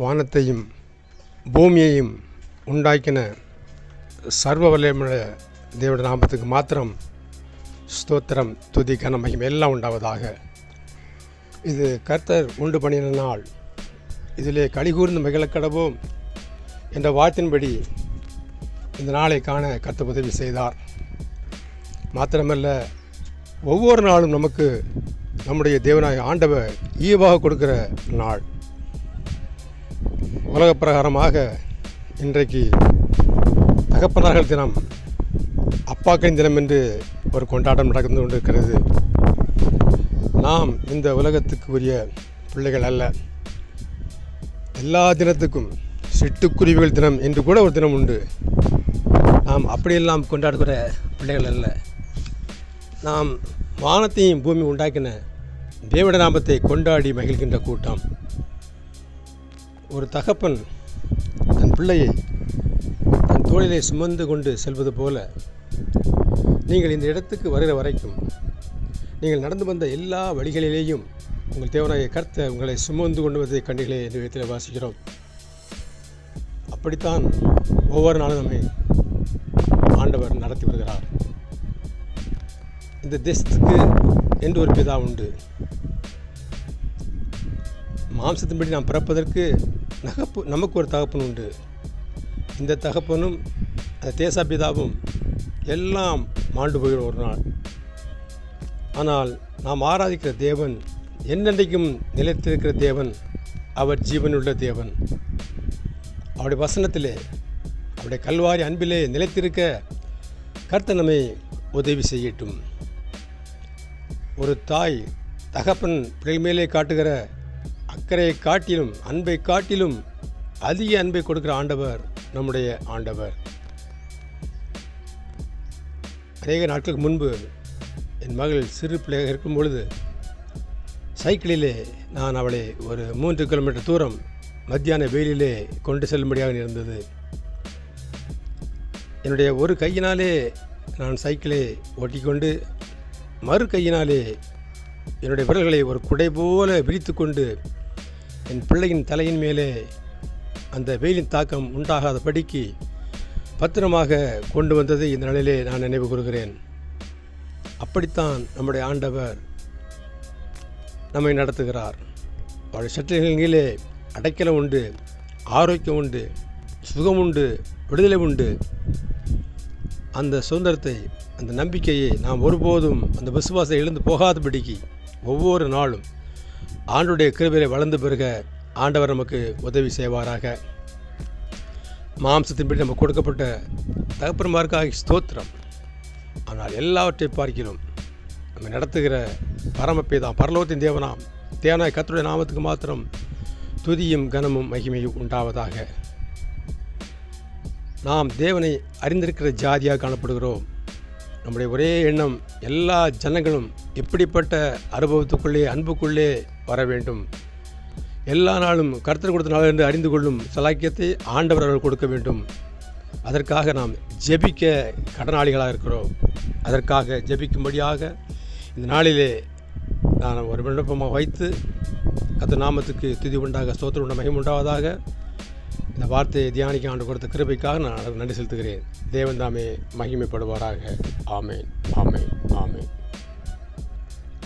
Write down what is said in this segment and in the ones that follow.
வானத்தையும் பூமியையும் உண்டாக்கின சர்வ வல்லமுள்ள தேவட நாமத்துக்கு மாத்திரம் ஸ்தோத்திரம் துதி கன மகிமை எல்லாம் உண்டாவதாக. இது கர்த்தர் உண்டு பண்ணின நாள். இதிலே கலிகூர்ந்து மகிழக்கடவோம் என்ற வாழ்த்தின்படி இந்த நாளை காண கர்த்தர் உதவி செய்தார். மாத்திரமல்ல ஒவ்வொரு நாளும் நமக்கு நம்முடைய தேவனாய ஆண்டவர் ஈவாக கொடுக்கிற நாள். உலக பிரகாரமாக இன்றைக்கு தகப்பனார்கள் தினம் அப்பாக்களின் தினம் என்று ஒரு கொண்டாட்டம் நடந்து கொண்டிருக்கிறது. நாம் இந்த உலகத்துக்கு உரிய பிள்ளைகள் அல்ல. எல்லா தினத்துக்கும் சிட்டுக்குருவிகள் தினம் என்று கூட ஒரு தினம் உண்டு. நாம் அப்படியெல்லாம் கொண்டாடுகிற பிள்ளைகள் அல்ல. நாம் வானத்தையும் பூமி உண்டாக்கின தேவட நாமத்தை கொண்டாடி மகிழ்கின்ற கூட்டம். ஒரு தகப்பன் தன் பிள்ளையை தன் தோளிலே சுமந்து கொண்டு செல்வது போல நீங்கள் இந்த இடத்துக்கு வருகிற வரைக்கும் நீங்கள் நடந்து வந்த எல்லா வழிகளிலேயும் உங்கள் தேவனாய கர்த்த உங்களை சுமந்து கொண்டு வந்ததை கண்டிகளே இந்த விதத்தில் வாசிக்கிறோம். அப்படித்தான் ஒவ்வொரு நாளும் நம்மை ஆண்டவர் நடத்தி வருகிறார். இந்த தேசத்துக்கு என்று ஒரு பிதா உண்டு. மாம்சத்தின்படி நாம் பிறப்பதற்கு நகப்பு நமக்கு ஒரு தகப்பன் உண்டு. இந்த தகப்பனும் அந்த தேசா பிதாவும் எல்லாம் மாண்டு போகிற ஒரு நாள். ஆனால் நாம் ஆராதிக்கிற தேவன் என்னென்றைக்கும் நிலைத்திருக்கிற தேவன் அவர் ஜீவனுள்ள தேவன். அவருடைய வசனத்திலே அவருடைய கல்வாரி அன்பிலே நிலைத்திருக்க கர்த்தர் நம்மை உதவி செய்யட்டும். ஒரு தாய் தகப்பன் பிள்ளை மேலே காட்டுகிற அக்கறையை காட்டிலும் அன்பை காட்டிலும் அதிக அன்பை கொடுக்கிற ஆண்டவர் நம்முடைய ஆண்டவர். அநேக நாட்களுக்கு முன்பு என் மகள் சிறு பிள்ளையாக இருக்கும் பொழுது சைக்கிளிலே நான் அவளை ஒரு மூன்று கிலோமீட்டர் தூரம் மத்தியான வெயிலிலே கொண்டு செல்லும்படியாக இருந்தது. என்னுடைய ஒரு கையினாலே நான் சைக்கிளை ஓட்டிக்கொண்டு மறு கையினாலே என்னுடைய விரல்களை ஒரு குடை போல விரித்து கொண்டு என் பிள்ளையின் தலையின் மேலே அந்த வெயிலின் தாக்கம் உண்டாகாத படிக்கு பத்திரமாக கொண்டு வந்ததை இந்த நிலையிலே நான் நினைவு கூறுகிறேன். அப்படித்தான் நம்முடைய ஆண்டவர் நம்மை நடத்துகிறார். அவருடைய சட்டங்களிலே அடைக்கலம் உண்டு ஆரோக்கியம் உண்டு சுகம் உண்டு விடுதலை உண்டு. அந்த சுதந்திரத்தை அந்த நம்பிக்கையை நாம் ஒருபோதும் அந்த விசுவாசத்தை எழுந்து போகாதபடிக்கு ஒவ்வொரு நாளும் ஆண்டுடைய கிருபையில் வளர்ந்து பெருக ஆண்டவர் நமக்கு உதவி செய்வாராக. மாம்சத்தின்படி நமக்கு கொடுக்கப்பட்ட தகப்பன்மார்க்காக ஸ்தோத்திரம். ஆனால் எல்லாவற்றை பார்க்கிறோம். நம்ம நடத்துகிற பரமப்பேதாம் பரலோகத்தின் தேவனாம் தேவனாய் கத்துடைய நாமத்துக்கு மாத்திரம் துதியும் கனமும் மகிமையும் உண்டாவதாக. நாம் தேவனை அறிந்திருக்கிற ஜாதியாக காணப்படுகிறோம். நம்முடைய ஒரே எண்ணம் எல்லா ஜனங்களும் எப்படிப்பட்ட அனுபவத்துக்குள்ளே அன்புக்குள்ளே வர வேண்டும். எல்லா நாளும் கருத்தர் கொடுத்த நாள் என்று அறிந்து கொள்ளும் சலாக்கியத்தை ஆண்டவர் அவர்கள் கொடுக்க வேண்டும். அதற்காக நாம் ஜெபிக்க கடனாளிகளாக இருக்கிறோம். அதற்காக ஜெபிக்கும்படியாக இந்த நாளிலே நான் ஒரு விண்ணப்பமாக வைத்து கத்த நாமத்துக்கு துதி உண்டாக ஸ்தோத்திரம் உண்ட மகிமுண்டாவதாக உண்டாவதாக இந்த வார்த்தையை தியானிக்க ஆண்டு கொடுத்த கிருபைக்காக நான் நன்றி செலுத்துகிறேன். தேவன் தாமே மகிமைப்படுவாராக. ஆமேன். ஆமேன். ஆமேன்.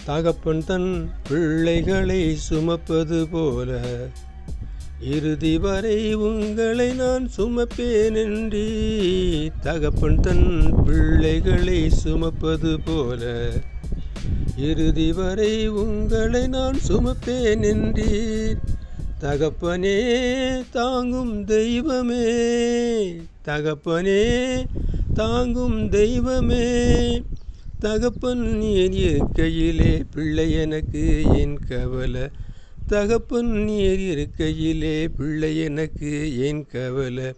தகப்பன் தன் பிள்ளைகளை சுமப்பது போல இறுதி வரை உங்களை நான் சுமப்பேன் என்றே தகப்பன் தன் பிள்ளைகளை சுமப்பது போல இறுதி வரை உங்களை நான் சுமப்பேன் என்றீர் தகப்பனே தாங்கும் தெய்வமே. தகப்பனே தாங்கும் தெய்வமே. தகப்பன் நீர் இருக்கையிலே பிள்ளை எனக்கு என் கவலை? தகப்பன் நீர் இருக்கையிலே பிள்ளை எனக்கு என் கவலை?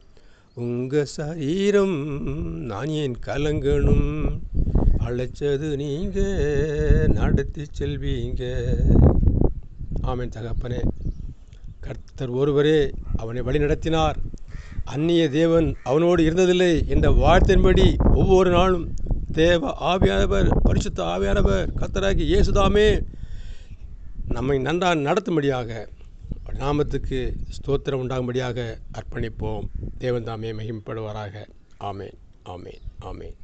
உங்க சரீரம் நான் ஏன் கலங்கணும்? அழைச்சது நீங்கள் நடத்தி செல்வீங்க. ஆமேன் தகப்பனே. கர்த்தர் ஒருவரே அவனை வழிநடத்தினார். அந்நிய தேவன் அவனோடு இருந்ததில்லை என்ற வாழ்த்தின்படி ஒவ்வொரு நாளும் தேவ ஆவியானவர் பரிசுத்த ஆவியானவர் கர்த்தராகி இயேசுதாமே நம்மை நன்றாக நடத்தும்படியாக நாமத்துக்கு ஸ்தோத்திரம் உண்டாகும்படியாக அர்ப்பணிப்போம். தேவன் தாமே மகிமைப்படுவாராக. ஆமேன் ஆமேன் ஆமேன்.